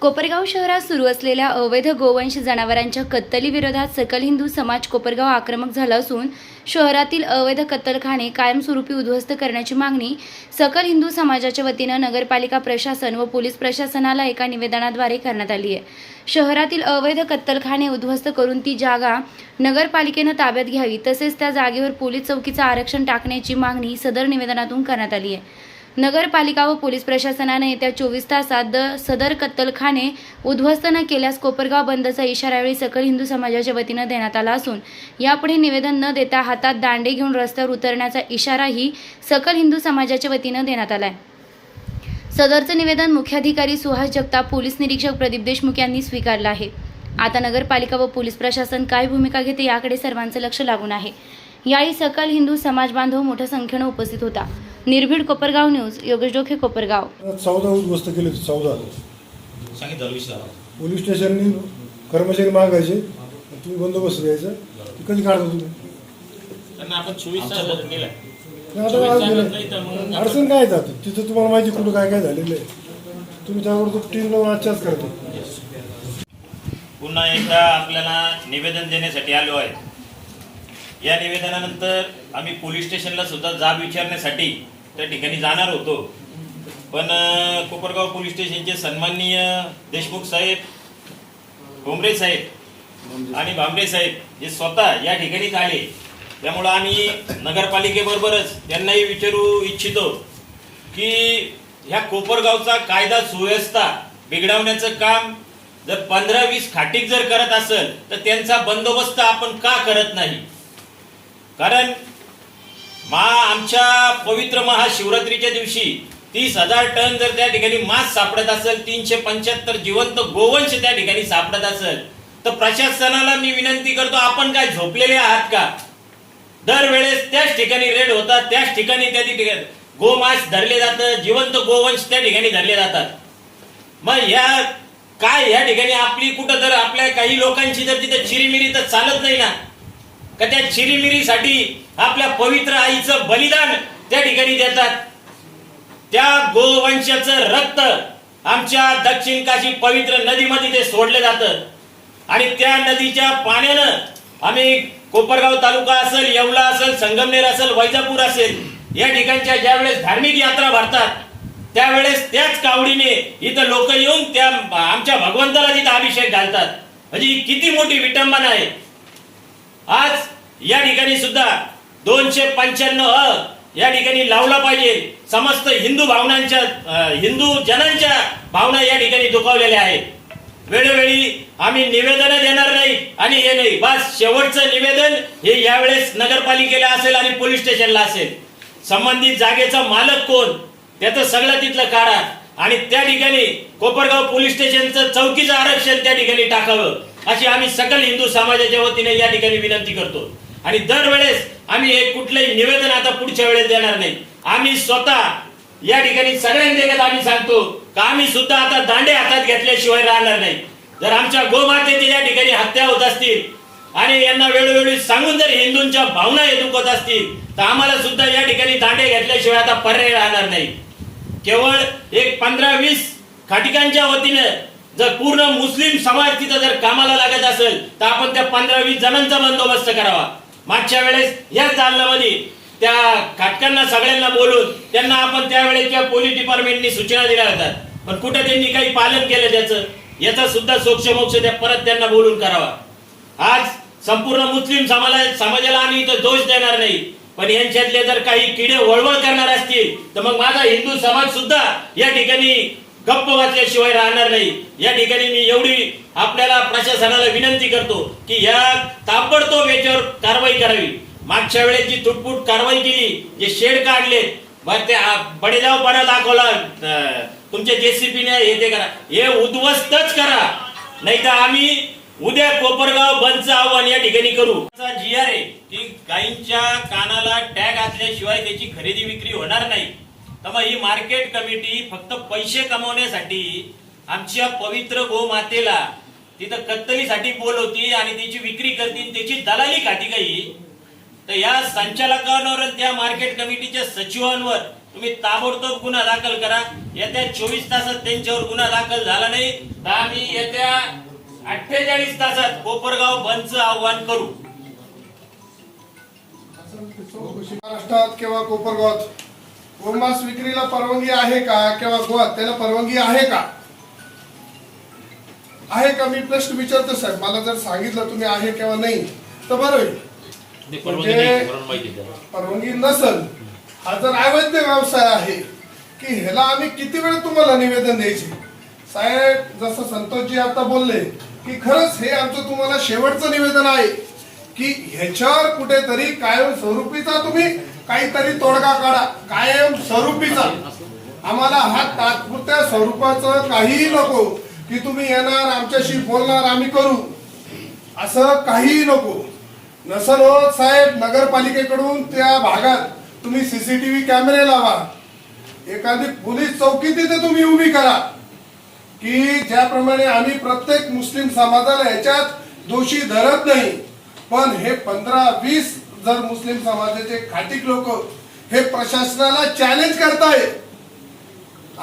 कोपरगाव शहरात सुरू असलेल्या अवैध गोवंश जनावरांच्या कत्तलीविरोधात सकल हिंदू समाज कोपरगाव आक्रमक झाला असून शहरातील अवैध कत्तलखाने कायमस्वरूपी उद्ध्वस्त करण्याची मागणी सकल हिंदू समाजाच्या वतीनं नगरपालिका प्रशासन व पोलीस प्रशासनाला एका निवेदनाद्वारे करण्यात आली आहे. शहरातील अवैध कत्तलखाने उद्ध्वस्त करून ती जागा नगरपालिकेनं ताब्यात घ्यावी तसेच त्या जागेवर पोलीस चौकीचं आरक्षण टाकण्याची मागणी सदर निवेदनातून करण्यात आली आहे. नगरपालिका व पोलीस प्रशासनाने येत्या चोवीस तासात द सदर कत्तलखाने उद्ध्वस्त न केल्यास कोपरगाव बंदचा इशारा यावेळी सकल हिंदू समाजाच्या वतीनं देण्यात आला असून यापुढे निवेदन न देता हातात दांडे घेऊन रस्त्यावर उतरण्याचा इशाराही सकल हिंदू समाजाच्या वतीनं देण्यात आला आहे सदरचं निवेदन मुख्याधिकारी सुहास जगताप पोलीस निरीक्षक प्रदीप देशमुख यांनी स्वीकारलं आहे. आता नगरपालिका व पोलीस प्रशासन काय भूमिका घेते याकडे सर्वांचं लक्ष लागून आहे. यावेळी सकल हिंदू समाज बांधव मोठ्या संख्येनं उपस्थित होता. निर्भीड कोपरगाव न्यूज योगेश डोखे कोपरगाव. चौदा उद्ध्वस्त केले चौदा. सांगितलं पोलीस स्टेशननी कर्मचारी मागायचे तुम्ही बंदोबस्त द्यायचा ते कधी काढता तुम्ही? त्यांना आपण चोवीस तास होत गेलाय. नाही, आता आज गेलं. अडचण काय येतात तिथं तुम्हाला माहिती कुठं काय काय झालेलं आहे. तुम्ही त्यावर टीम लावून आजच्याच करतो. पुन्हा एकदा आपल्याला निवेदन देण्यासाठी आलो आहे. या निवेदनानंतर आम्ही पोलीस स्टेशनला सुद्धा जाब विचारण्यासाठी त्या ठिकाणी जाणार होतो. पण कोपरगाव पोलीस स्टेशनचे सन्माननीय देशमुख साहेब भोमरे साहेब आणि भांबरे साहेब हे स्वतः या ठिकाणीच आले. त्यामुळं आम्ही नगरपालिकेबरोबरच त्यांनाही विचारू इच्छितो की ह्या कोपरगावचा कायदा सुव्यवस्था बिघडवण्याचं काम जर पंधरा वीस खाटीक जर करत असेल तर त्यांचा बंदोबस्त आपण का करत नाही? कारण मा आमच्या पवित्र महाशिवरात्रीच्या दिवशी तीस हजार टन जर त्या ठिकाणी मांस सापडत असेल तीनशे पंच्याहत्तर जिवंत गोवंश त्या ठिकाणी सापडत असेल तर प्रशासनाला मी विनंती करतो आपण काय झोपलेले आहात का? दरवेळेस त्याच ठिकाणी रेड होतात त्याच ठिकाणी त्या ठिकाणी गोमांस धरले जातं जिवंत गोवंश त्या ठिकाणी धरले जातात. मग या काय या ठिकाणी आपली कुठं तर आपल्या काही लोकांची जर तिथे चिरीमिरी तर चालत नाही ना? का त्या चिरीमिरीसाठी आपल्या पवित्र आईचं बलिदान त्या ठिकाणी देतात. त्या गोवंशाचं रक्त आमच्या दक्षिण काशी पवित्र नदीमध्ये ते सोडलं जातं. आणि त्या नदीच्या पाण्यानं आम्ही कोपरगाव तालुका असेल येवला असेल संगमनेर असेल वैजापूर असेल या ठिकाणच्या ज्या वेळेस धार्मिक यात्रा भरतात त्यावेळेस त्याच कावडीने इथं लोक येऊन त्या आमच्या भगवंताला तिथं अभिषेक घालतात. म्हणजे ही किती मोठी विटंबना आहे. आज या ठिकाणी सुद्धा दोनशे पंच्याण्णव अ या ठिकाणी लावला पाहिजे. समस्त हिंदू भावनांच्या हिंदू जनांच्या भावना या ठिकाणी दुखावलेल्या आहेत. वेळोवेळी आम्ही निवेदन देणार नाही आणि हे नाही. बस शेवटचं निवेदन हे यावेळेस नगरपालिकेला असेल आणि पोलीस स्टेशनला असेल. संबंधित जागेचा मालक कोण? त्याचं सगळं तिथलं काढा. आणि त्या ठिकाणी कोपरगाव पोलीस स्टेशनचं चौकीचं आरक्षण त्या ठिकाणी टाकावं. अशी आम्ही सकल हिंदू समाजाच्या वतीने या ठिकाणी विनंती करतो. आणि दरवेळेस आम्ही हे कुठलंही निवेदन आता पुढच्या वेळेस देणार नाही. आम्ही स्वतः या ठिकाणी सगळ्यांदेखत आम्ही सांगतो का आम्ही सुद्धा आता दांडे हातात घेतल्याशिवाय राहणार नाही. जर आमच्या गोमातेची या ठिकाणी हत्या होत असतील आणि यांना वेळोवेळी सांगून जर हिंदूंच्या भावना हे दुखत असतील तर आम्हाला सुद्धा या ठिकाणी दांडे घेतल्याशिवाय आता पर्याय राहणार नाही. केवळ एक पंधरा वीस खाटिकांच्या वतीनं जर पूर्ण मुस्लिम समाज तिथं जर कामाला लागत असेल तर आपण त्या पंधरा वीस जणांचा बंदोबस्त करावा. मागच्या वेळेस याच दालनामध्ये त्या खाटकांना सगळ्यांना बोलून त्यांना आपण त्यावेळेस किंवा पोलीस डिपार्टमेंटनी सूचना दिल्या होत्या. पण कुठं त्यांनी काही पालन केलं त्याचं याचा सुद्धा सोक्षमोक्ष त्या परत त्यांना बोलून करावा. आज संपूर्ण मुस्लिम समाजा समाजाला आम्ही इथं दोष देणार नाही. पण यांच्यातले जर काही किडे वळवळ करणार असतील तर मग माझा हिंदू समाज सुद्धा या ठिकाणी गप्प वाचल्याशिवाय राहणार नाही. या ठिकाणी मी एवढी आपल्याला प्रशासनाला विनंती करतो की या ताबडतोब याच्यावर कारवाई करावी. मागच्या वेळेस जी तुटपुट कारवाई केली जे शेड काढले बरं ते आ- बडेजावपणा दाखवला तुमच्या जेसीपीने हे ते करा. हे उद्ध्वस्तच करा. नाही तर आम्ही उद्या कोपरगाव बंदचं आव्हान या ठिकाणी करू. जी आर आहे की गायींच्या कानाला टॅग असल्याशिवाय त्याची खरेदी विक्री होणार नाही. तर ही मार्केट कमिटी फक्त पैसे कमवण्यासाठी आमच्या पवित्र गोमातेला तिथं कत्तलीसाठी बोलवती आणि त्याची विक्री करतील त्याची दलाली खाती काही. तर या संचालकांवर त्या मार्केट कमिटीच्या सचिवांवर तुम्ही ताबडतोब गुन्हा दाखल करा. येत्या चोवीस तासात त्यांच्यावर गुन्हा दाखल झाला नाही तर आम्ही येत्या अठ्ठेचाळीस तासात कोपरगाव बंदचं आव्हान करू. महाराष्ट्रात किंवा कोपरगावात गोमांस विक्रीला परवानगी आहे का? किंवा गोवात त्याला परवानगी आहे का? आहे का? मी प्रश्न विचारतो साहेब. मला जर सांगितलं तुम्ही आहे किंवा नाही तर बरं होईल. म्हणजे परवानगी नसल हा जर अवैध व्यवसाय आहे की ह्याला आम्ही किती वेळ तुम्हाला निवेदन द्यायचे? साहेब जसं संतोषजी आता बोलले की खरंच हे आमचं तुम्हाला शेवटचं निवेदन आहे की ह्याच्यावर कुठेतरी कायम स्वरूपीचा तुम्ही काहीतरी तोडगा काढा. कायम स्वरूपीचा आम्हाला हा तात्पुरत्या स्वरूपाचं काहीही नको की तुम्ही येणार आमच्याशी बोलणार आम्ही करू. असं काहीही नको. नसल हो साहेब नगरपालिकेकडून त्या भागात तुम्ही सीसीटीव्ही कॅमेरे लावा. एखादी पोलीस चौकी तिथे तुम्ही उभी करा. की ज्याप्रमाणे आम्ही प्रत्येक मुस्लिम समाजाला याच्यात दोषी धरत नाही. पण हे पंधरा वीस जर मुस्लिम समाजाचे खाटिक लोक हे प्रशासनाला चॅलेंज करताय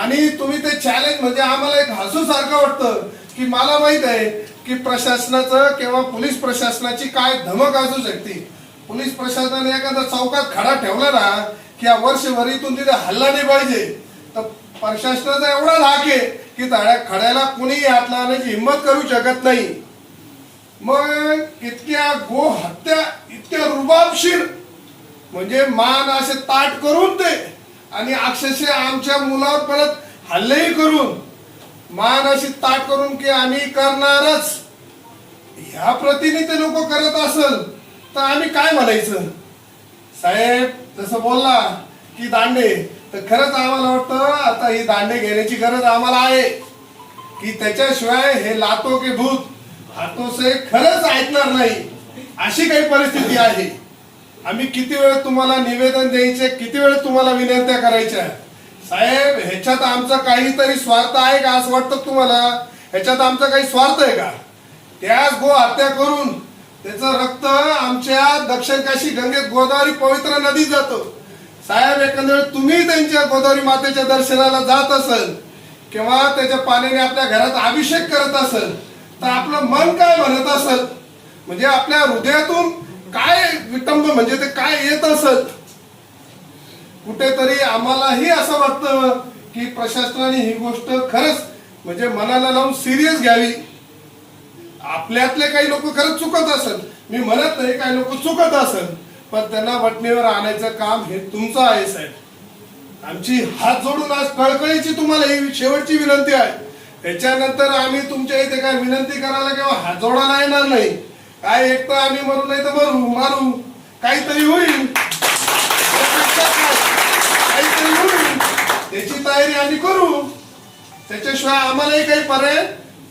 आणि तुम्ही ते चॅलेंज म्हणजे आम्हाला एक हसू सारखं वाटतं की मला माहीत आहे की प्रशासनाचं किंवा पोलीस प्रशासनाची काय धमक असू शकते. पोलीस प्रशासनाने एखादा चौकात खडा ठेवला ना की या वर्षभरीतून तिथे हल्ला नाही पाहिजे. तर प्रशासनाचा एवढा धाक आहे की खड्याला कुणीही हात लावण्याची हिंमत करू शकत नाही. मग इतक्या गो हत्या इतक्या रुबाबशीर म्हणजे मान असे ताट करून ते आणि अक्षरशः आमच्या मुलावर परत हल्लेही करून मान अशी ताट करून की आम्ही करणारच. ह्या प्रतीने ते लोक करत असल तर आम्ही काय म्हणायचं? साहेब जसं बोलला की दांडे तर खरंच आम्हाला वाटतं आता ही दांडे घेण्याची गरज आम्हाला आहे. की त्याच्याशिवाय हे लातो के भूत हातो खरंच ऐकणार नाही. अशी काही परिस्थिती आहे. आम्ही किती वेळ तुम्हाला निवेदन द्यायचे किती वेळ तुम्हाला विनंत्या करायच्या? साहेब ह्याच्यात आमचा काहीतरी स्वार्थ आहे का असं वाटतं तुम्हाला? ह्याच्यात आमचा काही स्वार्थ आहे का? त्याच गो हत्या करून त्याचं रक्त आमच्या दक्षिण काशी गंगेत गोदावरी पवित्र नदीत जातो. साहेब एकंदर तुम्ही त्यांच्या गोदावरी मातेच्या दर्शनाला जात असल किंवा त्याच्या पाण्याने आपल्या घरात अभिषेक करत असेल तर आपलं मन काय म्हणत असत? म्हणजे आपल्या हृदयातून काय विटंब म्हणजे ते काय येत असत? कुठेतरी आम्हालाही असं वाटतं की प्रशासनाने ही गोष्ट खरंच म्हणजे मनाला लावून सिरियस घ्यावी. आपल्यातले काही लोक खरंच चुकत असेल मी म्हणत नाही काही लोक चुकत असेल पण त्यांना वटणीवर आणायचं काम हे तुमचं आहे साहेब. आमची हात जोडून आज कळकळीची तुम्हाला ही शेवटची विनंती आहे. त्याच्यानंतर आम्ही तुमच्या इथे काय विनंती करायला किंवा हात जोडायला येणार नाही. काय एक तर आम्ही मरू नाही तर मरू मारू. काहीतरी होईल. काहीतरी होईल. त्याची तयारी आम्ही करू. त्याच्याशिवाय आम्हालाही काही पर्याय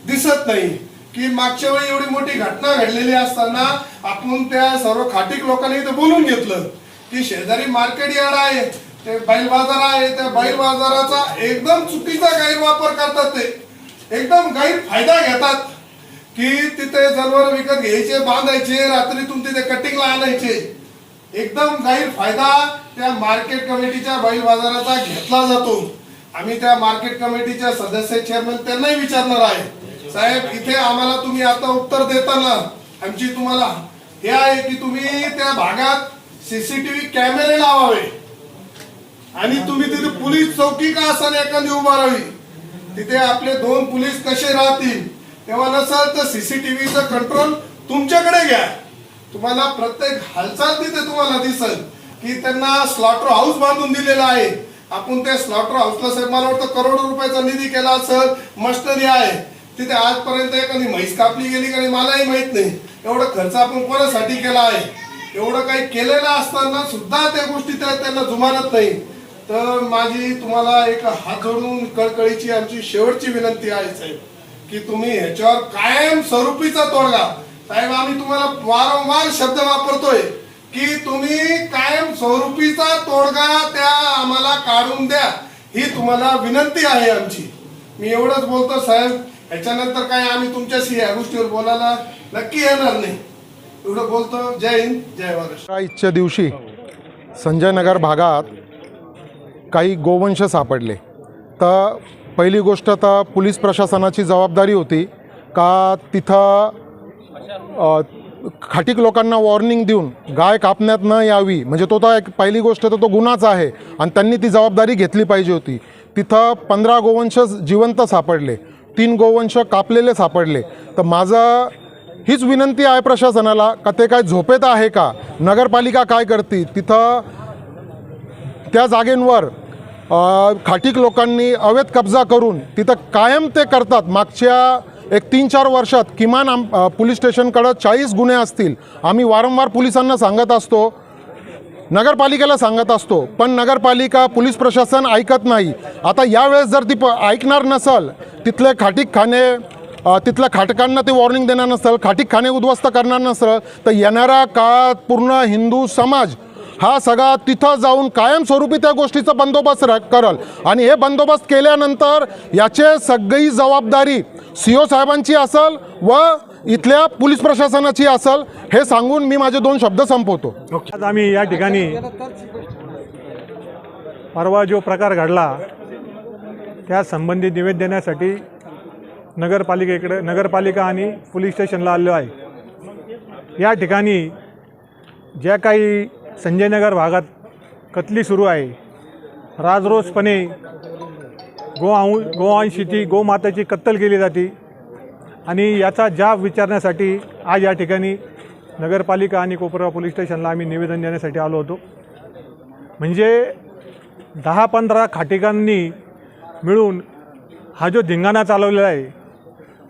दिसत नाही. की मागच्या वेळी एवढी मोठी घटना घडलेली असताना आपण त्या सर्व खाटीक लोकांनी इथे बोलून घेतलं. की शेजारी मार्केट यार्ड आहे ते बैल बाजार आहे त्या बैल बाजाराचा एकदम चुकीचा गैरवापर करतात ते. एकदम गैरफायदा घेतात की तिथे जनावर विकत घ्यायचे बांधायचे रात्रीतून तिथे कटिंगला आणायचे. एकदम गैरफायदा त्या मार्केट कमिटीच्या बैल बाजाराचा घेतला जातो. आम्ही त्या मार्केट कमिटीच्या सदस्य चेअरमन त्यांनाही विचारणार आहे. साहेब इथे आम्हाला तुम्ही आता उत्तर देताना आमची तुम्हाला हे आहे की तुम्ही त्या भागात सीसीटीव्ही कॅमेरे लावावे. आणि तुम्ही तिथे पोलीस चौकी का असाल एखादी उभारावी? तिथे आपले दोन पोलीस कसे राहतील? तेव्हा नसाल तर सीसीटीव्हीचं कंट्रोल तुमच्याकडे घ्या. तुम्हाला प्रत्येक हालचाल तिथे तुम्हाला दिसल की त्यांना स्लॉटर हाऊस बांधून दिलेला आहे. आपण त्या स्लॉटर हाऊसला साहेब मला वाटतं करोडो रुपयाचा निधी केला असेल मस्तरी आहे. तिथे आजपर्यंत एखादी म्हैस कापली गेली का नाही मलाही माहीत नाही. एवढा खर्च आपण कोणासाठी केला आहे? एवढं काही केलेलं असताना सुद्धा त्या गोष्टी त्या त्यांना जुमानत नाही. तर माझी तुम्हाला एक हात जोडून कळकळीची आमची शेवटची विनंती आहे साहेब की तुम्ही ह्याच्यावर कायम स्वरूपीचा तोडगा साहेब आम्ही तुम्हाला वारंवार शब्द वापरतोय की तुम्ही कायम स्वरूपीचा तोडगा त्या आम्हाला काढून द्या. ही तुम्हाला विनंती आहे आमची. मी एवढंच बोलतो साहेब याच्यानंतर काय आम्ही तुमच्याशी या गोष्टीवर बोलायला नक्की येणार नाही. एवढं बोलतो. जय हिंद जय महाराष्ट्र. आजच्या दिवशी संजय नगर भागात काही गोवंश सापडले. तर पहिली गोष्ट तर पोलीस प्रशासनाची जबाबदारी होती का तिथं खाटीक लोकांना वॉर्निंग देऊन गाय कापण्यात न यावी. म्हणजे तो तर एक पहिली गोष्ट तर तो गुन्हाच आहे आणि त्यांनी ती जबाबदारी घेतली पाहिजे होती. तिथं पंधरा गोवंश जिवंत सापडले. तीन गोवंश कापलेले सापडले. तर माझं हीच विनंती आहे प्रशासनाला का ते काय झोपेत आहे का? नगरपालिका काय करते? तिथं त्या जागेंवर खाटीक लोकांनी अवैध कब्जा करून तिथं कायम ते करतात. मागच्या एक तीन चार वर्षात किमान आम पोलीस स्टेशनकडं चाळीस गुन्हे असतील. आम्ही वारंवार पोलिसांना सांगत असतो. नगरपालिकेला सांगत असतो. पण नगरपालिका पोलीस प्रशासन ऐकत नाही. आता यावेळेस जर ती प ऐकणार नसल तिथले खाटीक खाणे तिथल्या खाटकांना ते वॉर्निंग देणार नसेल खाटीक खाणे उद्ध्वस्त करणार नसेल तर येणाऱ्या काळात पूर्ण हिंदू समाज हा सगळा तिथं जाऊन कायमस्वरूपी त्या गोष्टीचा बंदोबस्त करल. आणि हे बंदोबस्त केल्यानंतर याचे सगळी जबाबदारी सी ओ साहेबांची असेल व इथल्या पोलीस प्रशासनाची असेल हे सांगून मी माझे दोन शब्द संपवतो. आज आम्ही या ठिकाणी परवा जो प्रकार घडला त्या संबंधी निवेद देण्यासाठी नगरपालिकेकडे नगरपालिका आणि पोलीस स्टेशनला आलो आहे. या ठिकाणी ज्या काही संजयनगर भागात कतली सुरू आहे. राजरोसपणे गोआऊ गोवंशीची गोमाताची कत्तल केली जाते. आणि याचा जाब विचारण्यासाठी आज या ठिकाणी नगरपालिका आणि कोपरगाव पोलीस स्टेशनला आम्ही निवेदन देण्यासाठी आलो होतो. म्हणजे दहा पंधरा खाटिकांनी मिळून हा जो धिंगाणा चालवलेला आहे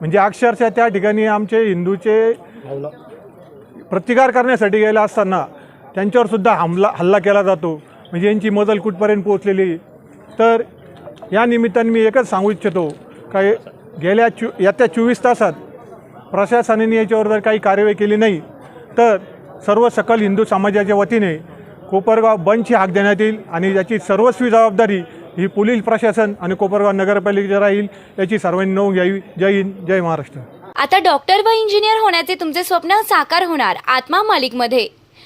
म्हणजे अक्षरशः त्या ठिकाणी आमचे हिंदूचे प्रतिकार करण्यासाठी गेले असताना त्यांच्यावर सुद्धा हमला हल्ला केला जातो. म्हणजे यांची मजल कुठपर्यंत पोहोचलेली? तर या निमित्ताने मी एकच सांगू इच्छितो. काय गेल्या चो येत्या चोवीस तासात प्रशासनाने याच्यावर जर काही कार्यवाही केली नाही तर सर्व सकल हिंदू समाजाच्या वतीने कोपरगाव बंदची हाक देण्यात येईल आणि याची सर्वस्वी जबाबदारी ही पोलीस प्रशासन आणि कोपरगाव नगरपालिकेची राहील याची सर्वांनी नोंद घ्यावी जय हिंद जय महाराष्ट्र. आता डॉक्टर व इंजिनियर होण्याचे तुमचे स्वप्न साकार होणार. आत्मा मालिकमध्ये.